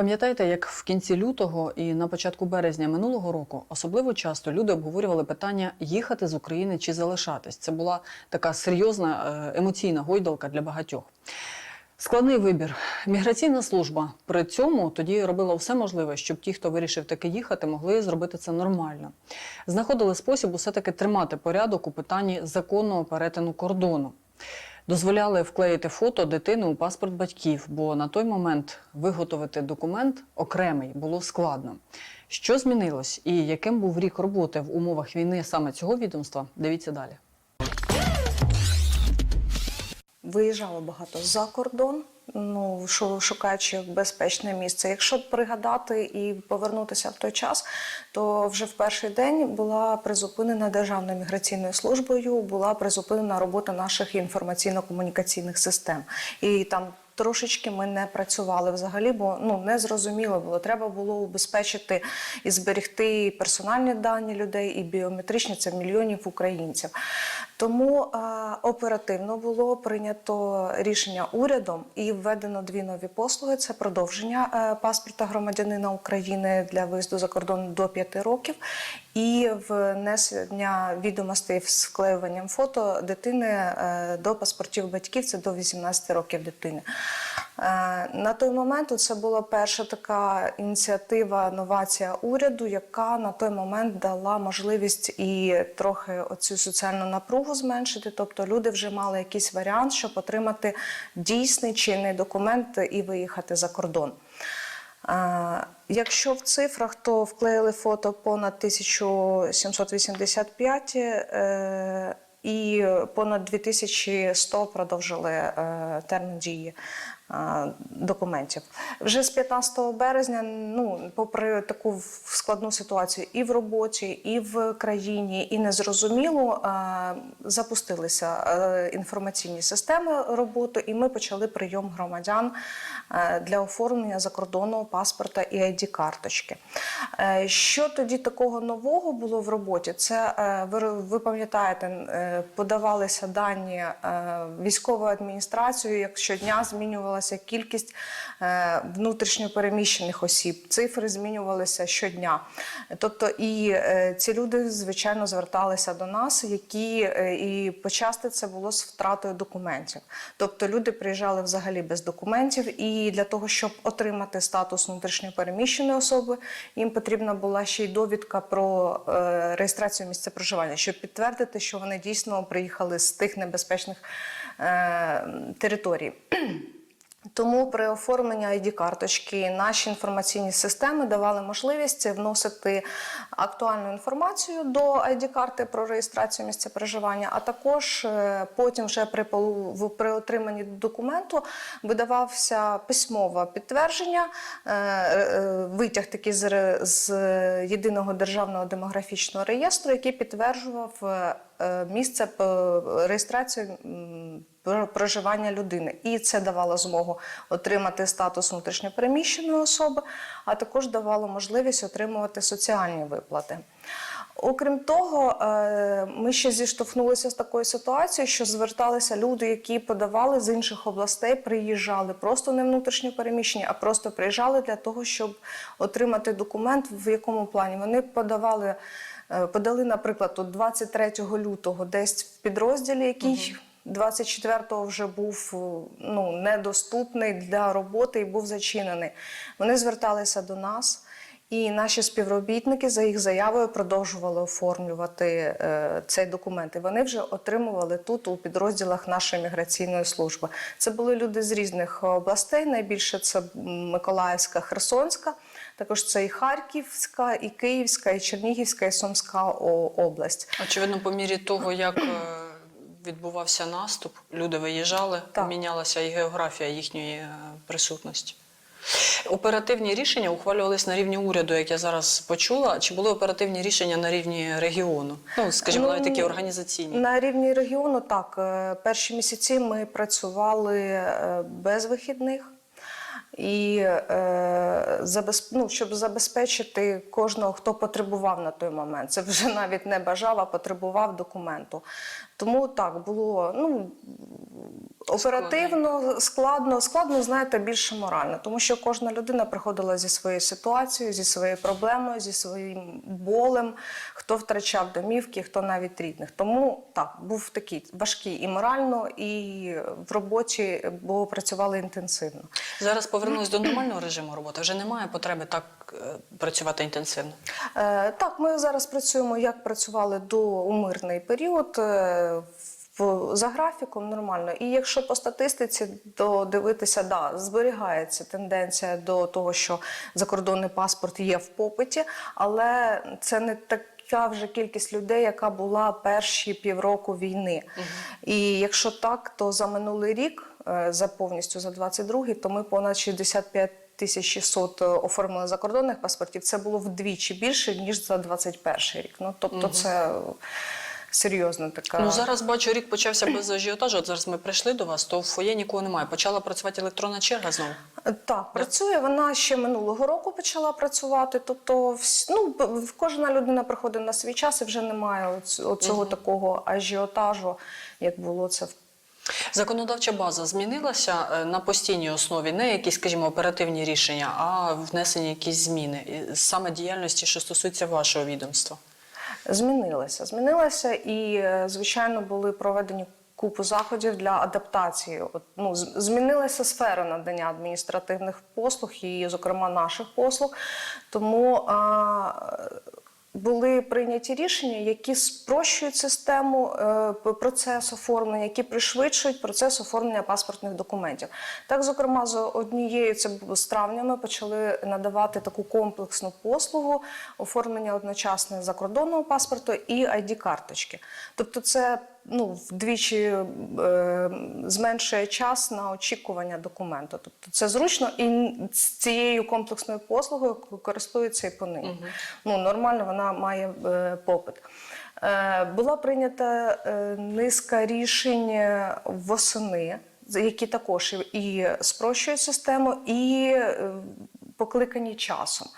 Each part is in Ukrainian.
Пам'ятаєте, як в кінці лютого і на початку березня минулого року особливо часто люди обговорювали питання їхати з України чи залишатись. Це була така серйозна е, емоційна гойдалка для багатьох. Складний вибір. Міграційна служба при цьому тоді робила все можливе, щоб ті, хто вирішив таки їхати, могли зробити це нормально. Знаходили спосіб усе таки тримати порядок у питанні законного перетину кордону. Дозволяли вклеїти фото дитини у паспорт батьків, бо на той момент виготовити документ окремий було складно. Що змінилось і яким був рік роботи в умовах війни саме цього відомства? Дивіться далі. Виїжджало багато за кордон, ну шу- шукаючи безпечне місце. Якщо пригадати і повернутися в той час, то вже в перший день була призупинена Державною міграційною службою, була призупинена робота наших інформаційно-комунікаційних систем. І там Трошечки ми не працювали взагалі, бо ну не зрозуміло було. Треба було убезпечити і зберегти персональні дані людей, і біометричні це мільйонів українців. Тому оперативно було прийнято рішення урядом і введено дві нові послуги: це продовження е, паспорта громадянина України для виїзду за кордон до 5 років, і внесення відомостей з вклеюванням фото дитини е, до паспортів батьків. Це до 18 років дитини. Е, На той момент це була перша така ініціатива, новація уряду, яка на той момент дала можливість і трохи оцю соціальну напругу зменшити. Тобто люди вже мали якийсь варіант, щоб отримати дійсний чинний документ і виїхати за кордон. Е, Якщо в цифрах, то вклеїли фото понад 1785 е, і понад 2100 продовжили термін дії документів. Вже з 15 березня, ну, попри таку складну ситуацію і в роботі, і в країні, і незрозуміло, запустилися е, інформаційні системи роботи, і ми почали прийом громадян е, для оформлення закордонного паспорта і ID-карточки. Е, Що тоді такого нового було в роботі? Це ви, ви пам'ятаєте, подавалися дані військовою адміністрацією, як щодня змінювалася кількість е, внутрішньопереміщених осіб, цифри змінювалися щодня. Тобто, і е, ці люди, звичайно, зверталися до нас, які е, і почасти це було з втратою документів. Тобто люди приїжджали взагалі без документів, і для того, щоб отримати статус внутрішньопереміщеної особи, їм потрібна була ще й довідка про реєстрацію місця проживання, щоб підтвердити, що вони дійсно приїхали з тих небезпечних е, територій. Тому при оформленні ID-карточки наші інформаційні системи давали можливість вносити актуальну інформацію до ID-карти про реєстрацію місця проживання, а також е, потім, вже при, при отриманні документу, видавався письмове підтвердження, е, е, витяг такий з, з єдиного державного демографічного реєстру, який підтверджував місце про- проживання людини. І це давало змогу отримати статус внутрішньопереміщеної особи, а також давало можливість отримувати соціальні виплати. Окрім того, е, ми ще зіштовхнулися з такою ситуацією, що зверталися люди, які подавали з інших областей, приїжджали просто не внутрішньо переміщені, а просто приїжджали для того, щоб отримати документ, в якому плані вони подавали. е, Подали, наприклад, от 23 лютого десь в підрозділі, який 24-го вже був е, ну, недоступний для роботи і був зачинений. Вони зверталися до нас. І наші співробітники за їх заявою продовжували оформлювати е, цей документ. І вони вже отримували тут у підрозділах нашої міграційної служби. Це були люди з різних областей. Найбільше це Миколаївська, Херсонська. Також це і Харківська, і Київська, і Чернігівська, і Сумська область. Очевидно, по мірі того, як е, відбувався наступ, люди виїжджали, Так. мінялася і географія їхньої е, присутності. Оперативні рішення ухвалювались на рівні уряду, як я зараз почула. Чи були оперативні рішення на рівні регіону? Ну, скажімо, навіть такі організаційні. На рівні регіону так. е, Перші місяці ми працювали е, без вихідних. І е, ну, щоб забезпечити кожного, хто потребував на той момент. Це вже навіть не бажав, а потребував документу. Тому так було ну оперативно, складно, складно, знаєте, більше морально, тому що кожна людина приходила зі своєю ситуацією, зі своєю проблемою, зі своїм болем, хто втрачав домівки, хто навіть рідних. Тому так, був такий важкий і морально, і в роботі, бо працювали інтенсивно. Зараз повернулись до нормального режиму роботи. Вже немає потреби так працювати інтенсивно. Е, Так, ми зараз працюємо, як працювали до у мирний період. е, За графіком нормально. І якщо по статистиці то дивитися, да, зберігається тенденція до того, що закордонний паспорт є в попиті, але це не така вже кількість людей, яка була перші півроку війни. І якщо так, то за минулий рік, е, за повністю за 22-й, то ми понад 65 1600 оформили закордонних паспортів. Це було вдвічі більше, ніж за 21 рік. Ну, тобто це серйозна така... Ну зараз бачу, рік почався без ажіотажу. От зараз ми прийшли до вас, то в фоє нікого немає. Почала працювати електронна черга знову. Так, працює. Вона ще минулого року почала працювати. Тобто, ну, кожна людина приходить на свій час і вже немає оць- оцього такого ажіотажу, як було це в Законодавча база змінилася е, на постійній основі, не якісь, скажімо, оперативні рішення, а внесені якісь зміни саме діяльності, що стосується вашого відомства. Змінилася. Змінилася і, е, звичайно, були проведені купу заходів для адаптації. Ну, змінилася сфера надання адміністративних послуг і, зокрема, наших послуг. Тому були прийняті рішення, які спрощують систему е, процес оформлення, які пришвидшують процес оформлення паспортних документів. Так, зокрема, з однією це з травня ми почали надавати таку комплексну послугу оформлення одночасне закордонного паспорту і ID-карточки. Тобто, це ну, вдвічі е, зменшує час на очікування документу. Тобто це зручно і з цією комплексною послугою користуються і по нині. Ну, нормально вона має е, попит. Е, була прийнята е, низка рішень е, восени, які також і- і спрощують систему, і е, покликані часом.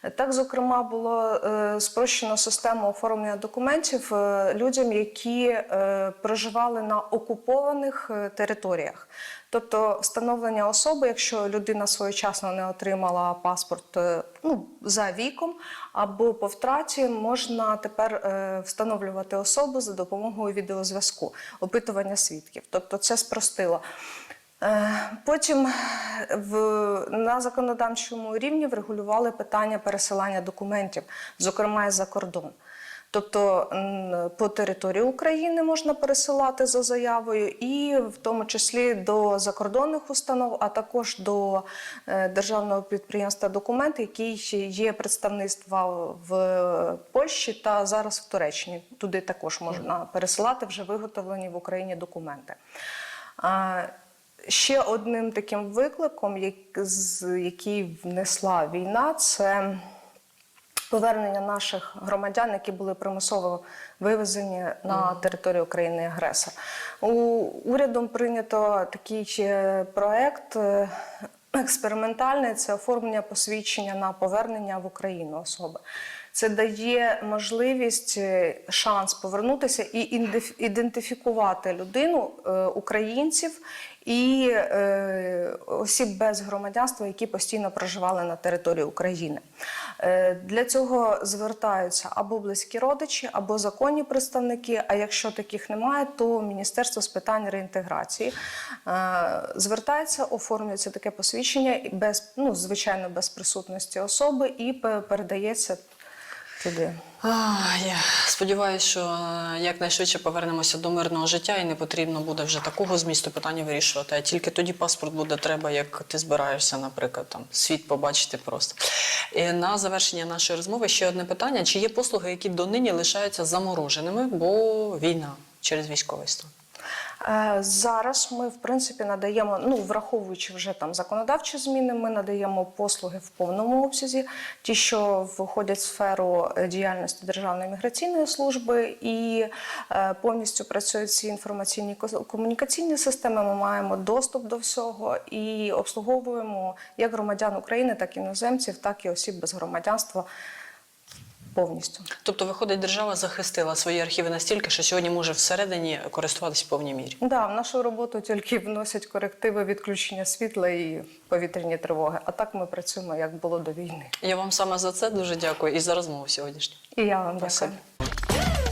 Так, зокрема, було е, спрощено систему оформлення документів е, людям, які е, проживали на окупованих територіях. Тобто встановлення особи, якщо людина своєчасно не отримала паспорт ну, за віком або по втраті, можна тепер встановлювати особу за допомогою відеозв'язку, опитування свідків. Тобто це спростило. Е, Потім в, на законодавчому рівні врегулювали питання пересилання документів, зокрема за кордон. Тобто по території України можна пересилати за заявою, і в тому числі до закордонних установ, а також до е, державного підприємства документи, який є представництва в Польщі та зараз в Туреччині. Туди також можна пересилати вже виготовлені в Україні документи. Ще одним таким викликом, який внесла війна, це повернення наших громадян, які були примусово вивезені на територію країни агресора. У урядом прийнято такий проект. е, Експериментальний це оформлення посвідчення на повернення в Україну особи. Це дає можливість, е, шанс повернутися і ідентифікувати людину, е, українців і е, осіб без громадянства, які постійно проживали на території України. Е, Для цього звертаються або близькі родичі, або законні представники. А якщо таких немає, то Міністерство з питань реінтеграції е, звертається, оформлюється таке посвідчення без, ну, звичайно, без присутності особи і передається туди. А, я сподіваюся, що е, якнайшвидше повернемося до мирного життя і не потрібно буде вже такого змісту питання вирішувати. А тільки тоді паспорт буде треба, як ти збираєшся, наприклад, там світ побачити просто. І на завершення нашої розмови ще одне питання: чи є послуги, які донині лишаються замороженими, бо війна через військовий стан? Е, Зараз ми, в принципі, надаємо, ну враховуючи вже там законодавчі зміни, ми надаємо послуги в повному обсязі, ті, що входять в сферу е, діяльності Державної міграційної служби, і е, повністю працюють всі інформаційні комунікаційні системи. Ми маємо доступ до всього і обслуговуємо як громадян України, так і іноземців, так і осіб без громадянства. Повністю. Тобто, виходить, держава захистила свої архіви настільки, що сьогодні може всередині користуватись в повній мірі. Да, в нашу роботу тільки вносять корективи відключення світла і повітряні тривоги. А так ми працюємо як було до війни. Я вам саме за це дуже дякую і за розмову сьогоднішню. І я вам Спасибо. дякую.